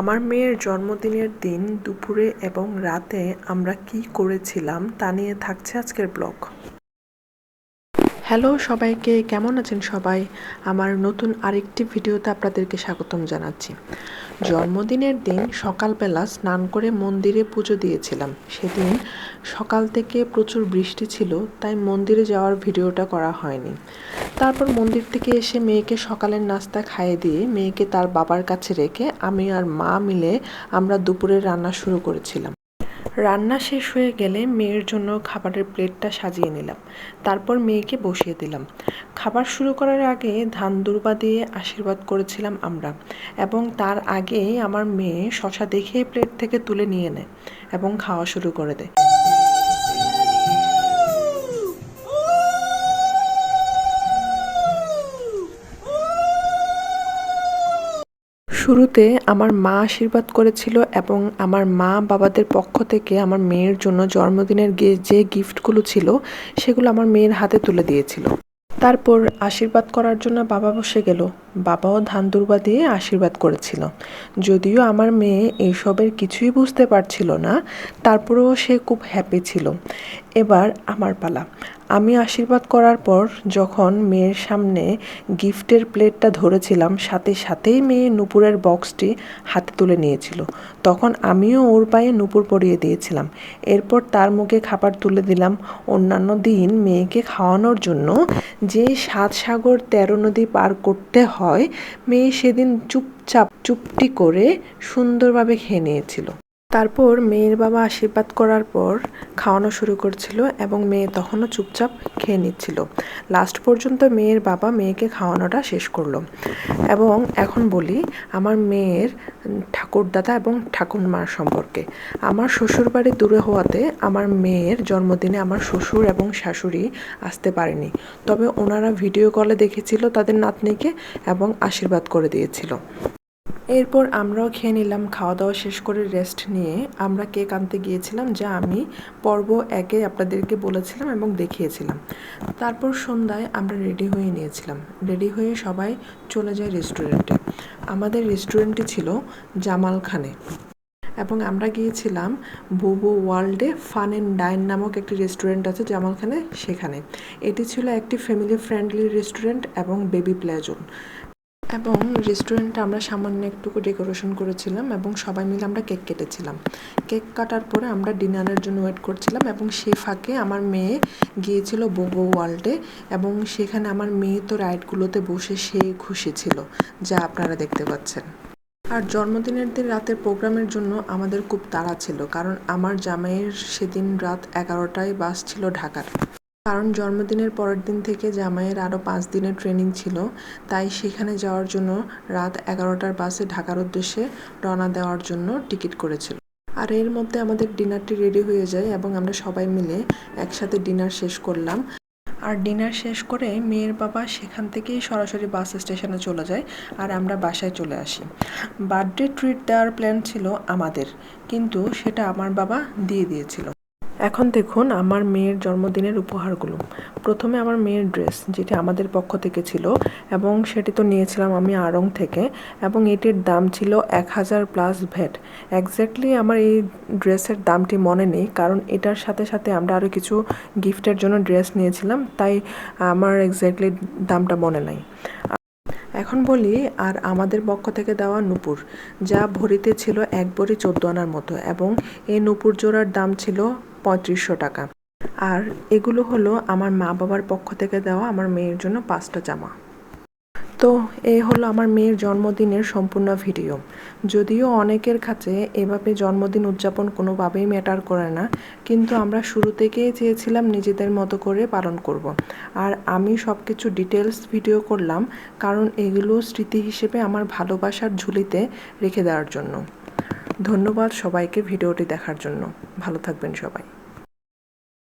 আমার মেয়ের জন্মদিনের দিন দুপুরে এবং রাতে আমরা কি করেছিলাম তা নিয়ে থাকছে আজকের ব্লগ। হ্যালো সবাইকে, কেমন আছেন সবাই? আমার নতুন আরেকটি ভিডিওতে আপনাদেরকে স্বাগতম জানাচ্ছি। জন্মদিনের দিন সকালবেলা স্নান করে মন্দিরে পুজো দিয়েছিলাম। সেদিন সকাল থেকে প্রচুর বৃষ্টি ছিল, তাই মন্দিরে যাওয়ার ভিডিওটা করা হয়নি। তারপর মন্দির থেকে এসে মেয়েকে সকালের নাস্তা খাইয়ে দিয়ে মেয়েকে তার বাবার কাছে রেখে আমি আর মা মিলে আমরা দুপুরে রান্না শুরু করেছিলাম। রান্না শেষ হয়ে গেলে মেয়ের জন্য খাবারের প্লেটটা সাজিয়ে নিলাম। তারপর মেয়েকে বসিয়ে দিলাম। খাবার শুরু করার আগে ধান দুর্বা দিয়ে আশীর্বাদ করেছিলাম আমরা এবং তার আগে আমার মেয়ে শশা দেখে প্লেট থেকে তুলে নিয়ে নেয় এবং খাওয়া শুরু করে দেয়। শুরুতে আমার মা আশীর্বাদ করেছিল এবং আমার মা বাবাদের পক্ষ থেকে আমার মেয়ের জন্য জন্মদিনের যে গিফটগুলো ছিল, সেগুলো আমার মেয়ের হাতে তুলে দিয়েছিল। তারপর আশীর্বাদ করার জন্য বাবা বসে গেল। বাবাও ধান দুর্বা দিয়ে আশীর্বাদ করেছিল। যদিও আমার মেয়ে এইসবের কিছুই বুঝতে পারছিল না, তারপরেও সে খুব হ্যাপি ছিল। এবার আমার পালা। আমি আশীর্বাদ করার পর যখন মেয়ের সামনে গিফটের প্লেটটা ধরেছিলাম, সাথে সাথেই মেয়ে নুপুরের বক্সটি হাতে তুলে নিয়েছিল। তখন আমিও ওর পায়ে নুপুর পরিয়ে দিয়েছিলাম। এরপর তার মুখে খাবার তুলে দিলাম। অন্যান্য দিন মেয়েকে খাওয়ানোর জন্য যে সাত সাগর তেরো নদী পার করতে হয় মেয়ে সেদিন চুপচাপ চুপটি করে সুন্দরভাবে খেয়ে নিয়েছিল। তারপর মেয়ের বাবা আশীর্বাদ করার পর খাওয়ানো শুরু করছিল এবং মেয়ে তখনও চুপচাপ খেয়ে নিচ্ছিল। লাস্ট পর্যন্ত মেয়ের বাবা মেয়েকে খাওয়ানোটা শেষ করল। এবং এখন বলি, আমার মেয়ের ঠাকুরদাদা এবং ঠাকুরমার সম্পর্কে। আমার শ্বশুর বাড়ি দূরে হওয়াতে আমার মেয়ের জন্মদিনে আমার শ্বশুর এবং শাশুড়ি আসতে পারেনি। তবে ওনারা ভিডিও কলে দেখেছিল তাদের নাতনিকে এবং আশীর্বাদ করে দিয়েছিল। এরপর আমরাও খেয়ে নিলাম খাওয়া দাওয়া শেষ করে রেস্ট নিয়ে। আমরা কেক আনতে গিয়েছিলাম যা আমি পর্ব একে আপনাদেরকে বলেছিলাম এবং দেখিয়েছিলাম। তারপর সন্ধ্যায় আমরা রেডি হয়ে নিয়েছিলাম। রেডি হয়ে সবাই চলে যায় রেস্টুরেন্টে আমাদের রেস্টুরেন্টটি ছিল জামাল খানে। এবং আমরা গিয়েছিলাম বুবু ওয়ার্ল্ডে ফান অ্যান্ড ডাইন নামক একটি রেস্টুরেন্ট আছে জামালখানে সেখানে। এটি ছিল একটি ফ্যামিলি ফ্রেন্ডলি রেস্টুরেন্ট এবং বেবি প্লেজোন এবং রেস্টুরেন্টে আমরা সামান্য একটুকু ডেকোরেশন করেছিলাম এবং সবাই মিলে আমরা কেক কেটেছিলাম। কেক কাটার পরে আমরা ডিনারের জন্য ওয়েট করছিলাম এবং সে ফাঁকে আমার মেয়ে গিয়েছিল বোগো ওয়ার্ল্ডে এবং সেখানে আমার মেয়ে তো রাইডগুলোতে বসে সে খুশি ছিল, যা আপনারা দেখতে পাচ্ছেন। আর জন্মদিনের দিন রাতের প্রোগ্রামের জন্য আমাদের খুব তাড়া ছিল, কারণ আমার জামাইয়ের সেদিন রাত এগারোটায় বাস ছিল ঢাকার। কারণ জন্মদিনের পরের দিন থেকে জামাইয়ের আরও পাঁচ দিনের ট্রেনিং ছিল, তাই সেখানে যাওয়ার জন্য রাত এগারোটার বাসে ঢাকার উদ্দেশ্যে রওনা দেওয়ার জন্য টিকিট করেছিল। আর এর মধ্যে আমাদের ডিনারটি রেডি হয়ে যায় এবং আমরা সবাই মিলে একসাথে ডিনার শেষ করলাম। আর ডিনার শেষ করে মেয়ের বাবা সেখান থেকেই সরাসরি বাস স্টেশনে চলে যায় আর আমরা বাসায় চলে আসি। বার্থডে ট্রিট দেওয়ার প্ল্যান ছিল আমাদের, কিন্তু সেটা আমার বাবা দিয়ে দিয়েছিল। এখন দেখুন আমার মেয়ের জন্মদিনের উপহারগুলো। প্রথমে আমার মেয়ের ড্রেস, যেটি আমাদের পক্ষ থেকে ছিল, এবং সেটি তো নিয়েছিলাম আমি আড়ং থেকে, এবং এটির দাম ছিল এক হাজার প্লাস ভ্যাট একজ্যাক্টলি আমার এই ড্রেসের দামটি মনে নেই, কারণ এটার সাথে সাথে আমরা আরও কিছু গিফটের জন্য ড্রেস নিয়েছিলাম, তাই আমার একজ্যাক্টলি দামটা মনে নাই। এখন বলি, আর আমাদের পক্ষ থেকে দেওয়া নুপুর, যা ভরিতে ছিল এক ভরি চোদ্দ আনার মতো এবং এই নুপুর জোড়ার দাম ছিল পঁয়ত্রিশশো টাকা। আর এগুলো হলো আমার মা বাবার পক্ষ থেকে দেওয়া আমার মেয়ের জন্য পাঁচটা জামা। তো এই হলো আমার মেয়ের জন্মদিনের সম্পূর্ণ ভিডিও। যদিও অনেকের কাছে এভাবে জন্মদিন উদযাপন কোনোভাবেই ম্যাটার করে না, কিন্তু আমরা শুরু থেকেই চেয়েছিলাম নিজেদের মতো করে পালন করব। আর আমি সব কিছু ডিটেলস ভিডিও করলাম কারণ এগুলো স্মৃতি হিসেবে আমার ভালোবাসার ঝুলিতে রেখে দেওয়ার জন্য। ধন্যবাদ সবাইকে ভিডিওটি দেখার জন্য। ভালো থাকবেন সবাই।